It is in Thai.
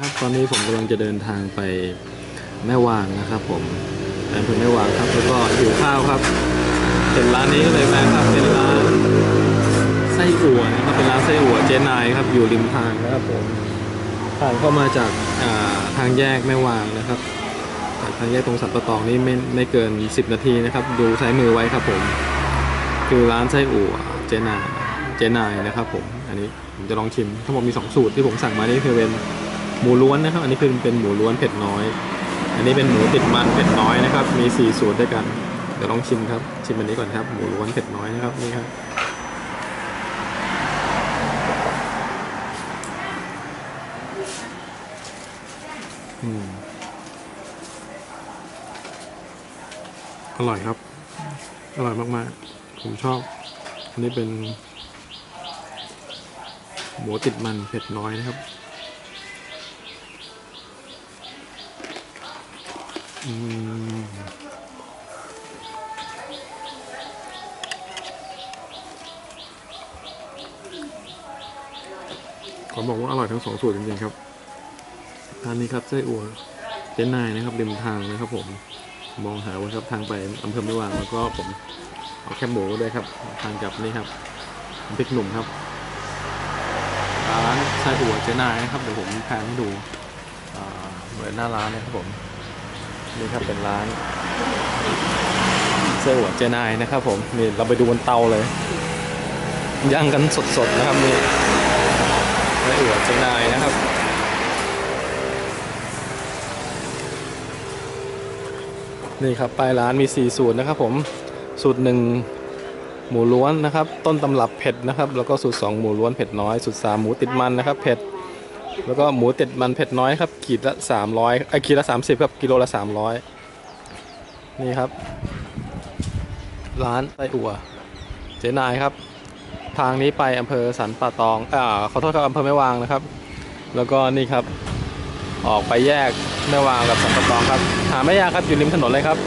ครับตอนนี้ผมกำลังจะเดินทางไปแม่วางนะครับ ผมไปอำเภอแม่วางครับแล้วก็หิวข้าวครับเห็นร้านนี้ก็เลยแวะครับเป็นร้านไส้อั่วนะครับเป็นร้านไส้อั่วเจนายครับอยู่ริมทางนะครับผมผ่านเข้ามาจากาทางแยกแม่วางนะครับจากทางแยกตรงสันปะตองนี่ไม่ไม่เกิน 10 นาทีนะครับ ดูซ้ายมือไว้ครับผม คือร้านไส้อั่วเจนายเจนายนะครับ ผมอันนี้ผมจะลองชิมทั้งหมดมีสองสูตรที่ผมสั่งมานี่คือเป็น หมูล้วนนะครับ อันนี้คือเป็นหมูล้วนเผ็ดน้อย อันนี้เป็นหมูติดมันเผ็ดน้อยนะครับ มีสี่สูตรด้วยกัน เดี๋ยวลองชิมครับ ชิมอันนี้ก่อนครับ หมูล้วนเผ็ดน้อยนะครับนี่ครับอืมอร่อยครับ อร่อยมากๆ ผมชอบ อันนี้เป็น หมูติดมันเผ็ดน้อยนะครับ อืม ขอบอกว่าอร่อยทั้งสองสูตรจริงๆครับร้านนี้ครับไส้อั่วเจนนายนะครับริมทางนะครับ ผมมองหาว่าครับทางไปอำเภอไม่วางแล้วก็ผมเอาแคบหมูด้วยครับ ทางกลับนี่ครับพริกหนุ่มครับร้านไส้อั่วเจนนายนะครับเดี๋ยวผมแพนให้ดูเหมือนหน้าร้านนะครับผม นี่ครับเป็นร้าน เสื้อหัวเจนายนะครับผมนี่เราไปดูบนเตาเลยย่างกันสดๆนะครับนี่เสื้อหัวเจนายนะครับนี่ครับปลายร้านมี 4 สูตรนะครับผมสูตรหนึ่งหมูล้วนนะครับ ต้นตำรับเผ็ดนะครับ แล้วก็สูตร 2 หมูล้วนเผ็ดน้อย สูตร 3 หมูติดมันนะครับเผ็ด แล้วก็หมูเติดมันเผ็ดน้อยครับขีดละ300ไอยขีดละ30ครับกิโลละ300นี่ครับ ร้านไส้อัวเจนายครับ ทางนี้ไปอำเภอสันป่าตองอ่าขอโทษครับอำเภอแม่วางนะครับ แล้วก็นี่ครับ ออกไปแยกแม่วางกับสันป่าตองครับ หาไม่ยากครับอยู่ริมถนนเลยครับ